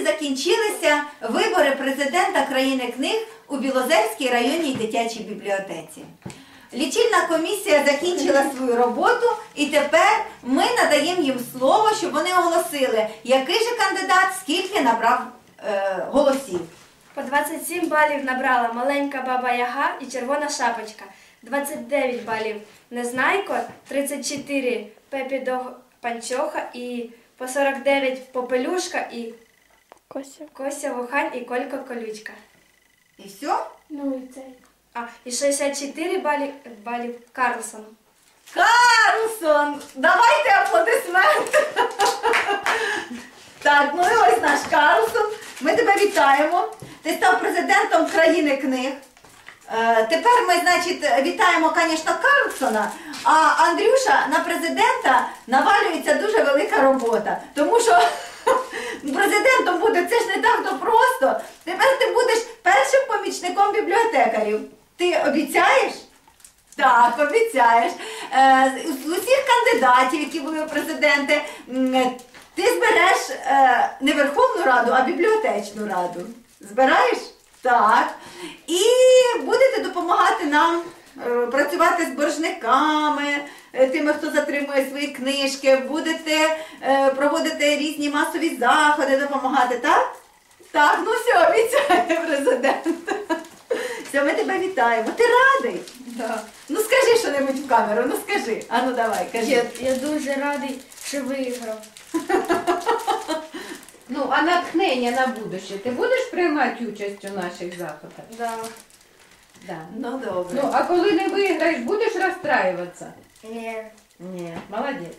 і закінчилися вибори президента країни книг у Білозерській районній дитячій бібліотеці. Лічильна комісія закінчила свою роботу, і тепер ми надаємо їм слово, щоб вони оголосили, який же кандидат скільки набрав е, голосів. По 27 балів набрала маленька баба Яга і червона шапочка. 29 балів Незнайко, 34 Пепі Дог Панчоха і по 49 Попелюшка і Кося. Кося Вухань і Колько Колючка. І все? Ну і цей. А, і 64 балів, балів Карлсон. Карлсон! Давайте аплодисменти. Так, ну і ось наш Карлсон. Ми тебе вітаємо. Ти став президентом країни книг. Е, тепер ми, значить, вітаємо, звісно, Карлсона, а Андрюша на президента навалюється дуже велика робота. Тому що президентом буде це ж не так Тепер ти будеш першим помічником бібліотекарів. Ти обіцяєш? Так, обіцяєш. Е, з усіх кандидатів, які були президенти, ти збереш е, не Верховну Раду, а бібліотечну раду. Збираєш? Так. І будете допомагати нам е, працювати з боржниками, тими, хто затримує свої книжки, будете проводити різні масові заходи, допомагати, так? Так, ну все, обіцяє президент. Все, ми тебе вітаємо. Ти радий? Да. Ну скажи що-небудь в камеру, ну скажи. А ну давай, кажи. Я, я дуже радий, що виграв. Ну, а натхнення на будуще. Ти будеш приймати участь у наших заходах? Да. Да. Ну добре. Ну, а коли не виграєш, будеш розстраюватися? Ні. Ні, молодець.